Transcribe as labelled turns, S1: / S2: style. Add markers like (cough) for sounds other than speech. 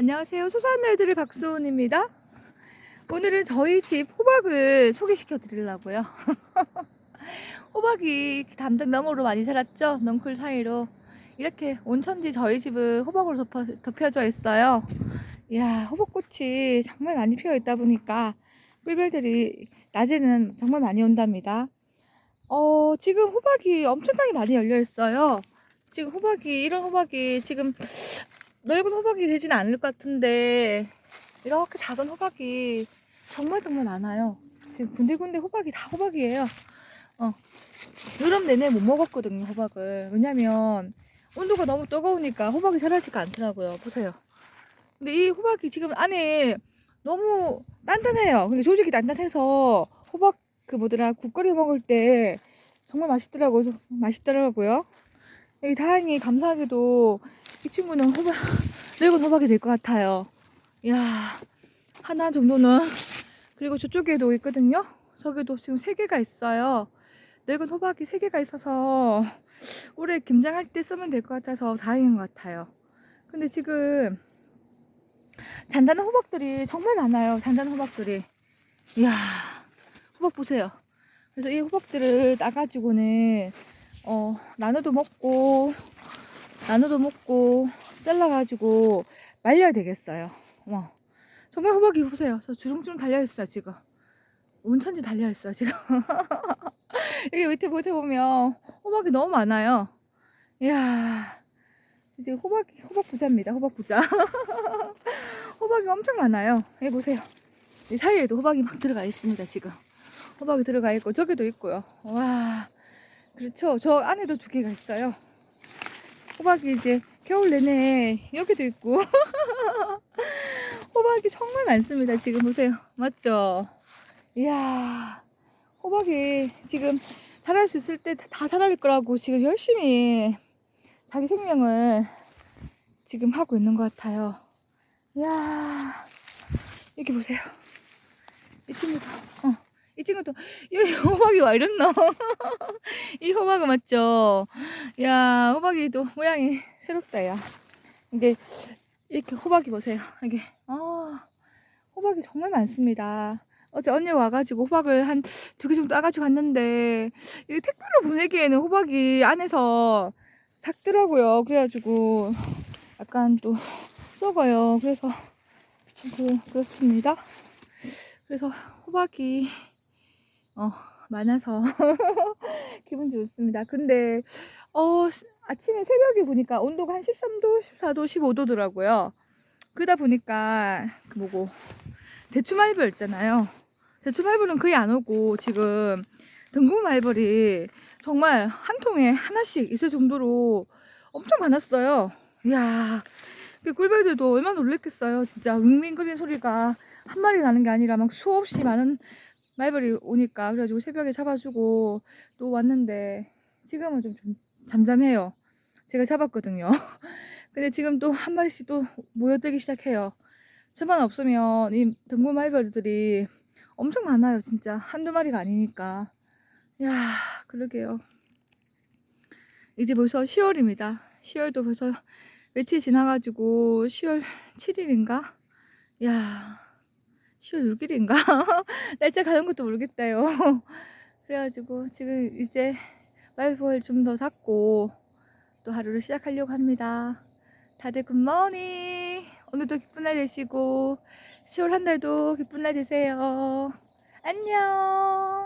S1: 안녕하세요. 소소한 날들의 박수훈입니다. 오늘은 저희 집 호박을 소개시켜 드리려고요. (laughs) 호박이 담장 너머로 많이 자랐죠? 넝쿨 사이로. 이렇게 온천지 저희 집은 호박으로 덮어, 덮여 져 있어요. 이야, 호박꽃이 정말 많이 피어 있다 보니까 꿀벌들이 낮에는 정말 많이 온답니다. 어, 지금 호박이 엄청나게 많이 열려 있어요. 지금 호박이, 이런 호박이 지금 넓은 호박이 되진 않을 것 같은데 이렇게 작은 호박이 정말 정말 많아요. 지금 군데군데 호박이 다 호박이에요. 어. 여름 내내 못 먹었거든요, 호박을. 왜냐면 온도가 너무 뜨거우니까 호박이 자라지가 않더라고요. 보세요. 근데 이 호박이 지금 안에 너무 단단해요. 근데 조직이 단단해서 호박 그 뭐더라 국거리 먹을 때 정말 맛있더라고요. 맛있더라고요. 여기 다행히 감사하게도 이 친구는 호박 늙은 호박이 될 것 같아요. 이야 하나 정도는 그리고 저쪽에도 있거든요. 저기도 지금 세 개가 있어요. 늙은 호박이 세 개가 있어서 올해 김장할 때 쓰면 될 것 같아서 다행인 것 같아요. 근데 지금 잔단한 호박들이 정말 많아요. 잔단한 호박들이. 이야 호박 보세요. 그래서 이 호박들을 따가지고는 어 나눠도 먹고 나눠도 먹고 잘라가지고 말려야 되겠어요. 어. 정말 호박이 보세요. 저 주렁주렁 달려있어 지금. 온천지 달려있어 지금. (laughs) 여기 밑에 밑에 보면 호박이 너무 많아요. 이야 이제 호박이 호박 부자입니다. 호박 부자. (laughs) 호박이 엄청 많아요. 여기 보세요. 이 사이에도 호박이 막 들어가 있습니다 지금. 호박이 들어가 있고 저기도 있고요. 와 그렇죠. 저 안에도 두 개가 있어요. 호박이 이제 겨울 내내 여기도 있고 (laughs) 호박이 정말 많습니다. 지금 보세요. 맞죠? 이야 호박이 지금 자랄 수 있을 때 다 자랄 거라고 지금 열심히 자기 생명을 지금 하고 있는 것 같아요. 이야 이렇게 보세요. 이 친구도 어. 이 친구도 여기 호박이 와 이랬노? (laughs) 이 호박은 맞죠? 야 호박이도 모양이 새롭다 야. 이게 이렇게 호박이 보세요. 이게 아 호박이 정말 많습니다. 어제 언니 와가지고 호박을 한 두 개 정도 따가지고 갔는데 이게 택배로 보내기에는 호박이 안에서 삭더라고요. 그래가지고 약간 또 썩어요. 그래서 그 그렇습니다. 그래서 호박이 어 많아서 (laughs) 기분 좋습니다. 근데 어 시- 아침에 새벽에 보니까 온도가 한 13도, 14도, 15도더라고요. 그러다 보니까 그 뭐고 대추 말벌 있잖아요. 대추 말벌은 거의 안 오고 지금 등고 말벌이 정말 한 통에 하나씩 있을 정도로 엄청 많았어요. 이야. 그 꿀벌들도 얼마나 놀랬겠어요. 진짜 윙윙거리는 소리가 한 마리 나는 게 아니라 막 수없이 많은 말벌이 오니까 그래가지고 새벽에 잡아주고 또 왔는데 지금은 좀, 좀 잠잠해요. 제가 잡았거든요. (laughs) 근데 지금 또 한 마리씩 또 모여들기 시작해요. 저만 없으면 이 등고 말벌들이 엄청 많아요. 진짜 한두 마리가 아니니까. 야 그러게요. 이제 벌써 10월입니다. 10월도 벌써 며칠 지나가지고 10월 7일인가? 야 10월 6일인가? 날짜 가는 것도 모르겠다요. (laughs) 그래가지고 지금 이제 말벌 좀더 잡고 또 하루를 시작하려고 합니다. 다들 굿모닝. 오늘도 기쁜 날 되시고 10월 한 달도 기쁜 날 되세요. 안녕.